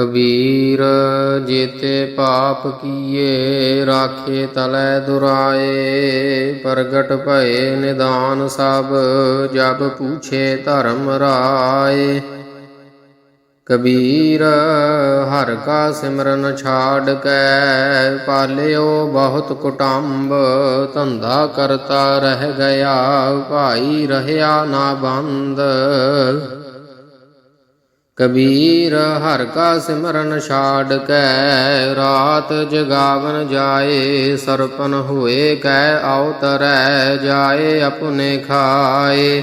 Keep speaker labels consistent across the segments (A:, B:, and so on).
A: ਕਬੀਰ, ਜੇਤੇ ਪਾਪ ਕੀਏ, ਰਾਖੇ ਤਲੈ ਦੁਰਾਏ। ਪ੍ਰਗਟ ਭਏ ਨਿਦਾਨ ਸਭ, ਜਬ ਪੂਛੇ ਧਰਮ ਰਾਏ। ਕਬੀਰ, ਹਰ ਕਾ ਸਿਮਰਨ ਛਾੜ ਕੈ, ਪਾਲਿਓ ਬਹੁਤ ਕੁਟੰਬ, ਧੰਦਾ ਕਰਤਾ ਰਹਿ ਗਿਆ, ਭਾਈ ਰਹਿਆ ਨਾ ਬੰਦ। ਕਬੀਰ ਹਰ ਕਾ ਸਿਮਰਨ ਛਾੜ ਕੈ, ਰਾਤ ਜਗਾਵਨ ਜਾਏ, ਸਰਪਨ ਹੋਏ ਕੈ, ਅਵਤਰੈ ਜਾਏ, ਆਪਣੇ ਖਾਏ।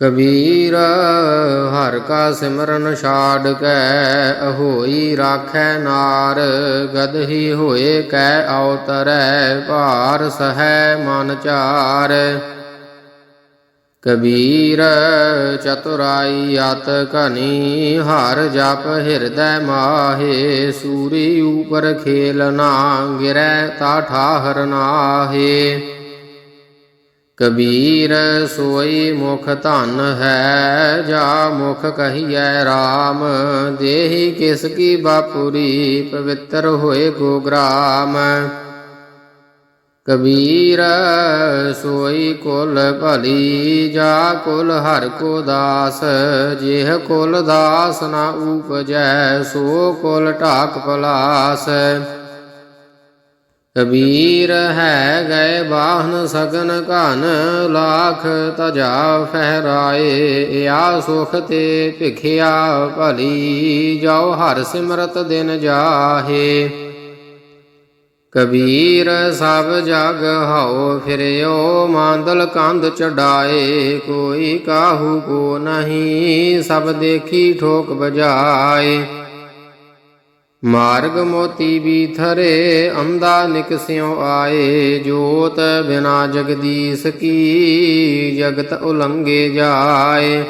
A: ਕਬੀਰ ਹਰ ਕਾ ਸਿਮਰਨ ਛਾੜ ਕੈ ਹੋਈ ਰਾਖੈ ਨਾਰ ਗਦਹੀ ਹੋਏ ਕੈ, ਅਵਤਰੈ ਭਾਰ ਸਹੈ ਮਨ ਚਾਰ। ਕਬੀਰ ਚਤੁਰਾਈ ਅਤ ਘਨੀ ਹਰ ਜਪ ਹਿਰਦੈ ਮਾਹੇ, ਸੂਰੀ ਉਪਰ ਖੇਲਨਾ ਗਿਰੈ ਤਾ ਠਾਹਰ ਨਾਹੇ। ਕਬੀਰ ਸੋਈ ਮੁਖ ਧਨ ਹੈ, ਜਾ ਮੁਖ ਕਹੀਐ RAM ਦੇਹੀ ਕਿਸ ਕੀ ਬਾਪੁਰੀ ਪਵਿੱਤਰ ਹੋਏ ਗੋਗ੍ਰਾਮ। ਕਬੀਰ, ਸੋਈ ਕੁਲ ਭਲੀ, ਜਾ ਕੁਲ ਹਰ ਕੋ ਦਾਸ, ਜਿਹ ਕੁਲ ਦਾਸ ਨਾ ਉਪਜੈ, ਸੋ ਕੁਲ ਢਾਕ ਪਲਾਸ ਕਬੀਰ ਹੈ ਗਏ ਬਾਹਨ ਸਗਨ ਘਨ, ਲਾਖ ਤਜਾ ਫਹਿਰਾਏ ਇਆ ਸੁਖ ਤੇ ਭਿਖਿਆ ਭਲੀ ਜਾਓ ਹਰ ਸਿਮਰਤ ਦਿਨ ਜਾਹੇ। ਕਬੀਰ ਸਭ ਜਗ ਹਉ, ਫਿਰਿਓ ਮਾਂਦਲ ਕੰਧ ਚੜਾਏ, ਕੋਈ ਕਾਹੂ ਕੋ ਨਹੀਂ, ਸਭ ਦੇਖੀ ਠੋਕ ਬਜਾਏ। ਮਾਰਗ ਮੋਤੀ ਬੀਥਰੇ ਅੰਦਾ ਨਿਕਸਿਓ ਆਏ, ਜੋਤ ਬਿਨਾ ਜਗਦੀਸ਼ ਕੀ, ਜਗਤ ਉਲੰਘੇ ਜਾਏ।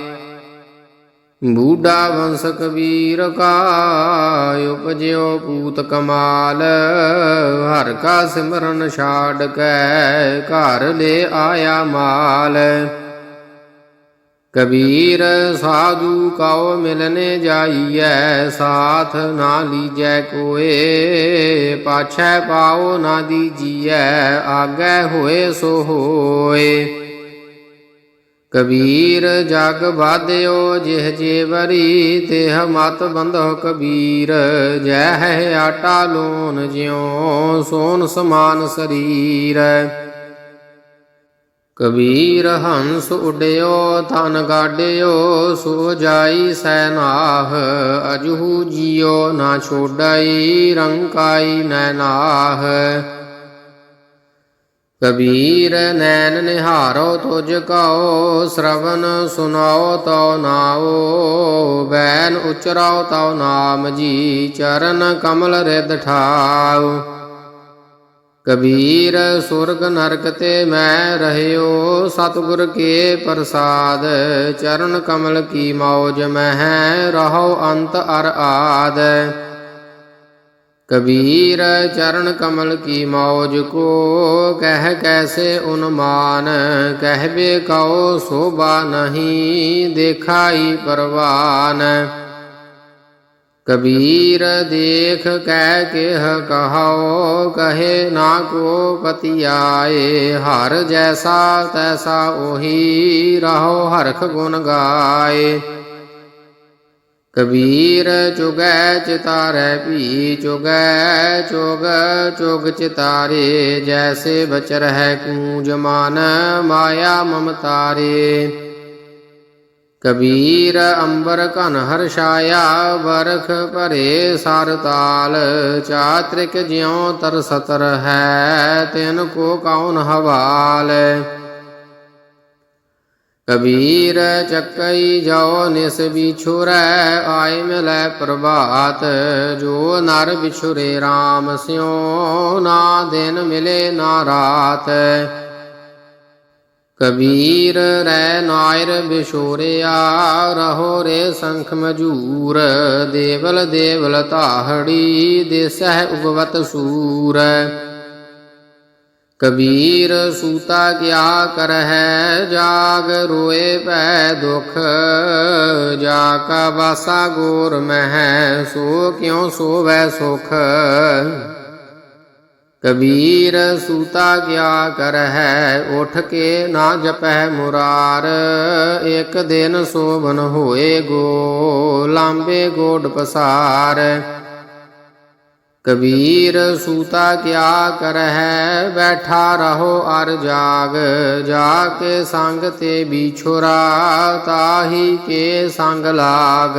A: ਬੂਢਾ ਵੰਸ ਕਬੀਰ ਕਾ ਉਪਜਿਓ ਪੂਤ ਕਮਾਲ, ਹਰ ਕਾ ਸਿਮਰਨ ਛਾੜ ਕੈ, ਘਰ ਲੈ ਆਇਆ ਮਾਲ। ਕਬੀਰ ਸਾਧੂ ਕਉ ਮਿਲਨੇ ਜਾਈਐ, ਸਾਥ ਨਾ ਲੀਜੈ ਕੋਏ, ਪਾਛੈ ਪਾਓ ਨਾ ਦੀਜੀਐ, ਆਗੇ ਹੋਏ ਸੋ ਹੋਏ। ਕਬੀਰ ਜਗ ਬਾਧਿਓ ਜਿਹ ਜੇਵਰੀ ਤਿਹ ਮਤ ਬੰਧੋ ਕਬੀਰ। ਜੈ ਹੈ ਆਟਾ ਲੋਨ ਜਿਉ, ਸੋਨ ਸਮਾਨ ਸਰੀਰ। ਕਬੀਰ ਹੰਸ ਉਡਿਓ ਤਨ ਗਾਡਿਓ ਸੋ ਜਾਈ ਸੈਨਾਹ ਅਜਹੂ ਜਿਉ ਨਾ ਛੋਡਾਈ ਰੰਕਾਈ ਨੈਨਾਹ ਕਬੀਰ ਨੈਣ ਨਿਹਾਰੋ ਤੁਜ ਕਉ ਸ਼ਰਵਨ ਸੁਨਾਓ ਤਉ ਨਾਓ ਬੈਨ ਉਚਰਾਓ ਤਉ ਨਾਮ ਜੀ, ਚਰਨ ਕਮਲ ਰਿਦ ਠਾਉ। ਕਬੀਰ ਸੁਰਗ ਨਰਕ ਤੇ ਮੈਂ ਰਹਿਓ, ਸਤਿਗੁਰ ਕੇ ਪ੍ਰਸਾਦ, ਚਰਨ ਕਮਲ ਕੀ ਮੌਜ ਮਹਿ, ਰਹੋ ਅੰਤ ਅਰ ਆਦ। ਕਬੀਰ ਚਰਨ ਕਮਲ ਕੀ ਮੌਜ ਕੋ, ਕਹਿ ਕੈਸੇ ਉਨਮਾਨ ਕਹਿਬੇ ਕਉ ਸੋਭਾ ਨਹੀਂ, ਦੇਖਾਈ ਪਰਵਾਨ। ਕਬੀਰ ਦੇਖ ਕਹਿ ਕਿਹ ਕਹਾਓ, ਕਹੇ ਨਾ ਕੋ ਪਤੀ ਆਏ, ਹਰ ਜੈਸਾ ਤੈਸਾ ਉਹੀ, ਰਹੋ ਹਰਖ ਗੁਣ ਗਾਏ। ਕਬੀਰ ਚੁਗੈ ਚਿਤਾਰੈ ਭੀ ਚੁਗੈ ਚੁਗ ਚੁਗ ਚਿਤਾਰੇ ਜੈਸੇ ਬਚਰ ਹੈ ਕੂਜ ਮਨ ਮਾਇਆ ਮਮਤਾਰੇ। ਕਬੀਰ ਅੰਬਰ ਘਨ ਹਰਸ਼ਾਇਆ ਬਰਖ ਭਰੇ ਸਰ ਤਾਲ, ਚਾਤ੍ਰਿਕ ਜਿਉ ਤਰ ਸਤਰ ਹੈ ਤਿਨ ਕੋ ਕੌਣ ਹਵਾਲ। ਕਬੀਰ ਚੱਕਈ ਜਾਓ, ਨਿਸ ਵਿਛੁਰੈ, ਆਏ ਮਿਲੈ ਪ੍ਰਭਾਤ। ਜੋ ਨਰ ਵਿਛੁਰੇ RAM ਸਿਉ ਨਾ ਦਿਨ ਮਿਲੇ ਨਾ ਰਾਤ। ਕਬੀਰ ਰੈ ਨਾਇਰ ਬਿਸ਼ੋਰਿਆ ਰਹੋ ਰੇ ਸੰਖ ਮਜੂਰ। ਦੇਵਲ ਦੇਵਲ ਤਾਹੜੀ ਦੇਸਹਿ ਉਗਵਤ ਸੂਰ। ਕਬੀਰ ਸੂਤਾ ਕਿਆ ਕਰਹਿ, ਜਾਗ ਰੋਏ ਪੈ ਦੁਖ। ਜਾ ਕਾ ਵਾਸਾ ਗੋਰ ਮਹਿ, ਸੋ ਕਿਉ ਸੋਵੈ ਸੁਖ। ਕਬੀਰ ਸੂਤਾ ਕਿਆ ਕਰਹਿ, ਉਠ ਕੇ ਨਾ ਜਪੈ ਮੁਰਾਰ। ਇੱਕ ਦਿਨ ਸੋਭਨ ਹੋਏ ਗੋ, ਲਾਂਬੇ ਗੋਡ ਪਸਾਰ। ਕਬੀਰ ਸੂਤਾ ਕਿਆ ਕਰਹਿ, ਬੈਠਾ ਰਹੋ ਅਰ ਜਾਗ। ਜਾ ਕੇ ਸੰਗ ਤੇ ਵਿਛੋਰਾ, ਤਾਹੀ ਕੇ ਸੰਗ ਲਾਗ।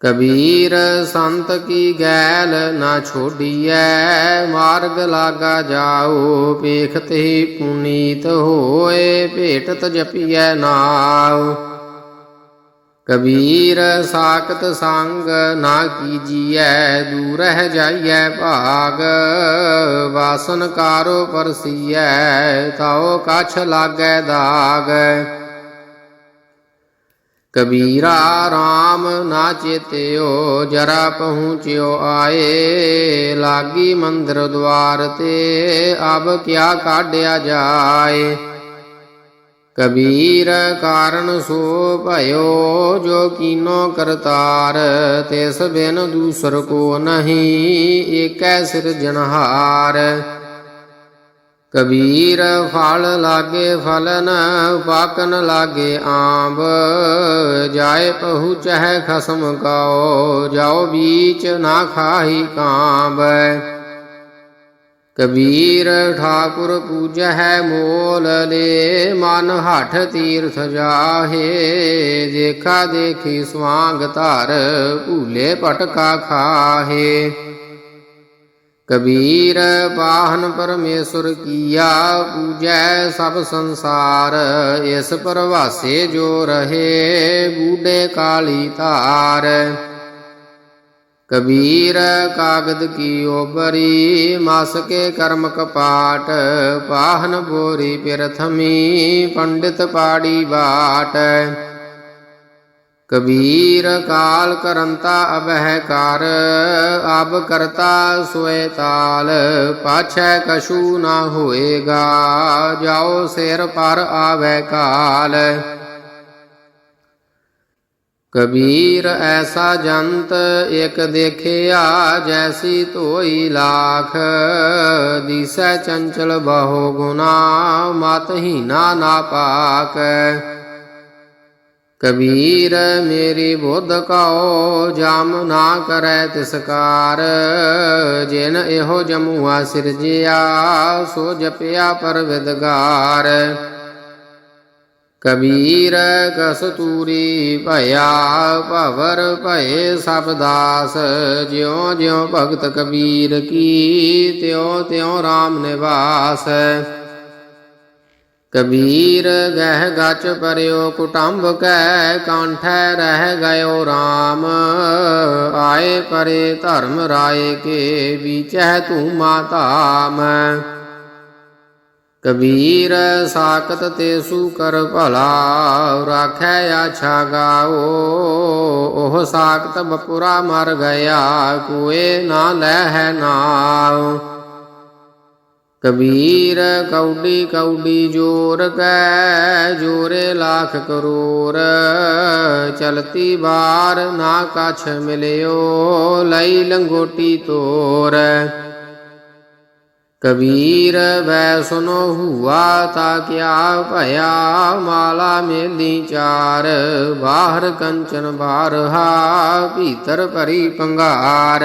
A: ਕਬੀਰ ਸੰਤ ਕੀ ਗੈਲ ਨਾ ਛੋਡੀਐ, ਮਾਰਗ ਲਾਗਾ ਜਾਓ ਪੇਖਤ ਹੀ ਪੁਨੀਤ ਹੋਏ, ਭੇਟਤ ਜਪੀਐ ਨਾਉ। ਕਬੀਰ ਸਾਖਤ ਸੰਗ ਨਾ ਕੀਜੀਐ, ਦੂਰਹਿ ਜਾਈਐ ਭਾਗ। ਵਾਸਨ ਕਾਰੋ ਪਰਸੀਐ ਤਾਉ ਕਛ ਲਾਗੈ ਦਾਗ। ਕਬੀਰਾ RAM ਨਾ ਚੇਤਿਓ, ਜਰਾ ਪਹੁੰਚਿਓ ਆਏ। ਲਾਗੀ ਮੰਦਰ ਦਵਾਰ ਤੇ, ਅਬ ਕਿਆ ਕਾਢਿਆ ਜਾਏ। ਕਬੀਰ ਕਾਰਨ ਸੋ ਭਇਓ, ਜੋ ਕੀਨੋ ਕਰਤਾਰ, ਤਿਸ ਬਿਨ ਦੂਸਰ ਕੋ ਨਹੀਂ, ਏਕੈ ਸਿਰਜਨਹਾਰ ਕਬੀਰ ਫਲ ਲਾਗੇ ਫਲਨ, ਪਾਕਨ ਲਾਗੇ ਆਂਬ। ਜਾਏ ਪਹੁੰਚਹਿ ਖਸਮ ਕਾਓ, ਜਾਓ ਬੀਚ ਨਾ ਖਾਹੀ ਕਾਂਬ। ਕਬੀਰ ਠਾਕੁਰ ਪੂਜਹਿ ਮੋਲ ਲੈ, ਮਨ ਹਠ ਤੀਰਥ ਜਾਹੇ ਦੇਖਾ ਦੇਖੀ ਸਵਾਂਗ ਧਰ, ਭੂਲੇ ਪਟਕਾ ਖਾਹੇ। ਕਬੀਰ ਪਾਹਨ ਪਰਮੇਸ਼ਰ ਕੀਆ, ਪੂਜੈ ਸਭ ਸੰਸਾਰ, ਇਸ ਪਰਵਾਸੇ ਜੋ ਰਹੇ, ਬੂਢੇ ਕਾਲੀ ਧਾਰ। ਕਬੀਰ ਕਾਗਦ ਕੀ ਓਬਰੀ ਮਾਸ ਕੇ ਕਰਮ ਕਪਾਟ, ਪਾਹਨ ਬੋਰੀ ਪਿਰਥਮੀ, ਪੰਡਿਤ ਪਾੜੀ ਬਾਟ। ਕਬੀਰ ਕਾਲ ਕਰੰਤਾ ਅਬਹਿ ਕਰ, ਅਬ ਕਰਤਾ ਸੋਏ ਤਾਲ, ਪਾਛੈ ਕਛੂ ਨਾ ਹੋਏਗਾ, ਜਾਓ ਸਿਰ ਪਰ ਆਵੇ ਕਾਲ। ਕਬੀਰ ਐਸਾ ਜੰਤ, ਇਕ ਦੇਖਿਆ ਜੈਸੀ ਧੋਈ ਲਾਖ। ਦਿਸੈ ਚੰਚਲ ਬਹੁ ਗੁਨਾ ਮਤ ਹੀਨਾ ਨਾ ਪਾਕ। ਕਬੀਰ, ਮੇਰੀ ਬੁੱਧ ਕਉ, ਜਮ ਨਾ ਕਰੈ ਤਿਸਕਾਰ ਜਿਨ ਇਹੋ ਜਮੂਆ ਸਿਰਜਿਆ, ਸੋ ਜਪਿਆ ਪਰਵਿਦਗਾਰ ਕਬੀਰ ਕਸਤੂਰੀ ਭਇਆ ਭਵਰ ਭਏ ਸਭ ਦਾਸ। ਜਿਉ ਜਿਉ ਭਗਤ ਕਬੀਰ ਕੀ, ਤਿਉ ਤਿਉ RAM ਨਿਵਾਸ। ਕਬੀਰ ਗਹਿ ਗਚ ਪਰਿਓ ਕੁਟੰਬ ਕੈ, ਕਾਂਠੈ ਰਹਿ ਗਇਓ RAM ਆਏ ਪਰੇ ਧਰਮ ਰਾਏ ਕੇ ਵਿਚਹਿ ਤੂੰ ਮਾਤਾਮ ਕਬੀਰ ਸਾਖਤ ਤੇ ਸੂ ਕਰ ਭਲਾ ਰਾਖੈ ਆਛਾ ਗਾਓ। ਉਹ ਸਾਖਤ ਬਪੁਰਾ ਮਰ ਗਿਆ, ਕੋਏ ਨਾ ਲੈ ਹੈ ਕਬੀਰ ਕੌਡੀ ਕੌਡੀ ਜੋਰ ਕੈ, ਜੋਰੇ ਲੱਖ ਕਰੋੜ ਚਲਤੀ ਬਾਰ ਨਾ ਕਛ ਮਿਲਿਓ, ਲਈ ਲੰਗੋਟੀ ਤੋਰ। ਕਬੀਰ ਵੈ ਸੁਨੋ ਹੁਆ ਤਾ ਕਿਆ ਭਇਆ ਮਾਲਾ ਮੇਲੀ ਚਾਰ, ਬਾਹਰ ਕੰਚਨ ਬਾਰਹਾ ਭੀਤਰ ਭਰੀ ਪੰਗਾਰ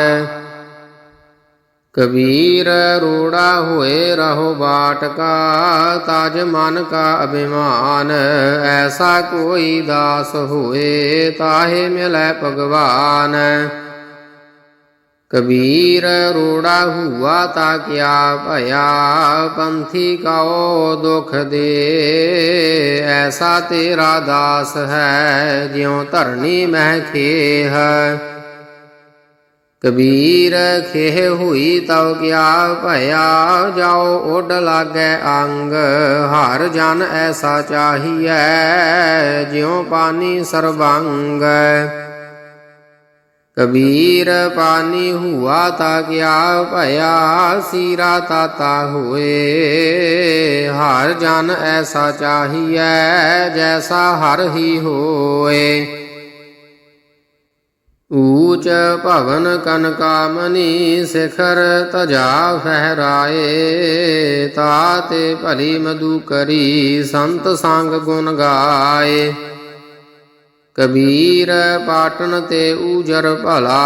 A: ਕਬੀਰ ਰੋੜਾ ਹੋਏ ਰਹੋ ਬਾਟਕਾ, ਤਾਜ ਮਨ ਕਾ ਅਭਿਮਾਨ, ਐਸਾ ਕੋਈ ਦਾਸ ਹੋਏ ਤਾਹੇ ਮਿਲੈ ਭਗਵਾਨ। ਕਬੀਰ ਰੋੜਾ ਹੁਆ ਤਾ ਕਿਆ ਭਇਆ, ਪੰਥੀ ਕਾਓ ਦੁਖ ਦੇ। ਐਸਾ ਤੇਰਾ ਦਾਸ ਹੈ, ਜਿਉ ਧਰਨੀ ਮਹਿ ਖੇਹ। ਕਬੀਰ ਖੇਹ ਹੋਈ ਤਉ ਕਿਆ ਭਇਆ ਜਾਓ ਉੱਡ ਲਾਗੈ ਅੰਗ। ਹਰ ਜਨ ਐਸਾ ਚਾਹੀਐ, ਜਿਉ ਪਾਣੀ ਸਰਬੰਗ ਕਬੀਰ ਪਾਨੀ ਹੁਆ ਤਾ ਕਿਆ ਭਇਆ, ਸੀਰਾ ਤਾਤਾ ਹੋਏ। ਹਰ ਜਨ ਐਸਾ ਚਾਹੀਐ, ਜੈਸਾ ਹਰ ਹੀ ਹੋਏ। ਊਚ ਭਵਨ ਕਨਕਾਮਨੀ ਸਿਖਰ ਤਜਾ ਫਹਿਰਾਏ। ਤਾਤੇ ਭਲੀ ਮਧੂ ਕਰੀ ਸੰਤ ਸੰਗ ਗੁਣ ਗਾਏ। ਕਬੀਰ ਪਾਟਨ ਤੇ ਊਜਰ ਭਲਾ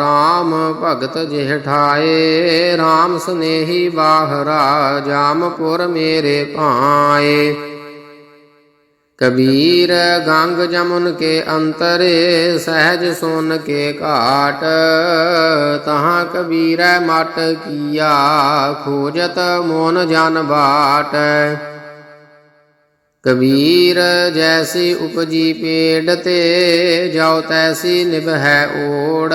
A: RAM ਭਗਤ ਜਿਹ ਠਾਏ RAM ਸਨੇਹੀ ਬਾਹਰਾ ਜਾਮਪੁਰ ਮੇਰੇ ਭਾਏ। ਕਬੀਰ ਗੰਗ ਜਮੁਨ ਕੇ ਅੰਤਰੇ, ਸਹਿਜ ਸੁਨ ਕੇ ਘਾਟ, ਤਹਾਂ ਕਬੀਰੈ ਮਟ ਕੀਆ, ਖੋਜਤ ਮੋਨ ਜਨ ਬਾਟ। ਕਬੀਰ ਜੈਸੀ ਉਪਜੀ ਪੇੜ ਤੇ ਜਾਉ ਤੈਸੀ ਨਿਭੈ ਓੜ।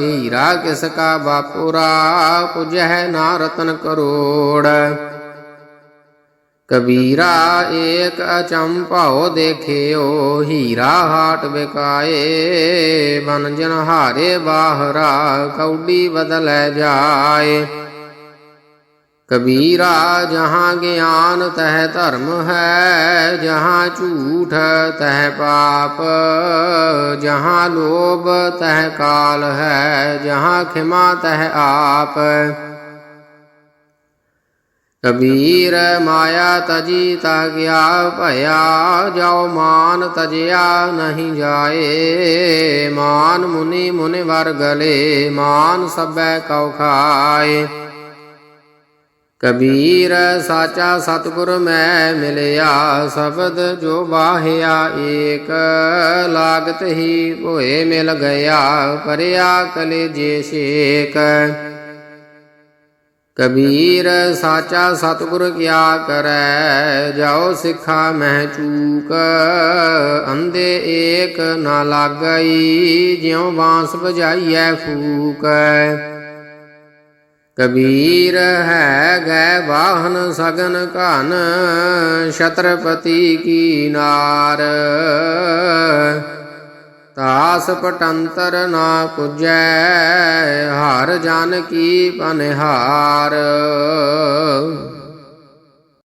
A: ਹੀਰਾ ਕਿਸ ਕਾ ਬਾਪੁਰਾ, ਪੁਜਹਿ ਨਾ ਰਤਨ ਕਰੋੜ। ਕਬੀਰਾ ਏਕ ਅਚੰਭਾਉ ਦੇਖਿਓ, ਹੀਰਾ ਹਾਟ ਬਿਕਾਏ ਬਨ ਜਨ ਹਾਰੇ ਬਾਹਰਾ, ਕੌਡੀ ਬਦਲੈ ਜਾਏ। ਕਬੀਰਾ, ਜਹਾਂ ਗਿਆਨ ਤਹ ਧਰਮ ਹੈ, ਜਹਾਂ ਝੂਠ ਤਹ ਪਾਪ, ਜਹਾਂ ਲੋਭ ਤਹ ਕਾਲ ਹੈ, ਜਹਾਂ ਖਿਮਾ ਤਹ ਆਪ। ਕਬੀਰ, ਮਾਇਆ ਤਜੀ ਤਾ ਗਿਆ ਭਇਆ, ਜਾਉ ਮਾਨ ਤਜਿਆ ਨਹੀਂ ਜਾਏ। ਮਾਨ ਮੁਨੀ ਮੁਨੀ ਵਰ ਗਲੇ, ਮਾਨ ਸਭੈ ਕਉ ਖਾਏ। ਕਬੀਰ ਸਾਚਾ ਸਤਿਗੁਰ ਮੈਂ ਮਿਲਿਆ, ਸ਼ਬਦ ਜੋ ਵਾਹਿਆ ਏਕ, ਲਾਗਤ ਹੀ ਹੋਏ ਮਿਲ ਗਿਆ ਪਰਿਆ ਕਲੇਜੇ ਸ਼ੇਕ ਕਬੀਰ ਸਾਚਾ ਸਤਿਗੁਰ ਕਿਆ ਕਰੈ ਜਾਓ ਸਿੱਖਾ ਮਹਿ ਚੂਕ ਅੰਦੇ ਏਕ ਨਾ ਲਾਗਈ, ਜਿਉ ਬਾਂਸ ਵਜਾਈਐ ਫੂਕ। ਕਬੀਰ ਹੈ ਗੈ ਵਾਹਨ ਸਗਨ ਘਨ, ਛਤਰਪਤੀ ਕੀ ਨਾਰ? ਤਾਸ ਪਟੰਤਰ ਨਾ ਪੁਜੈ, ਹਰ ਜਨ ਕੀ ਪਨਿਹਾਰ?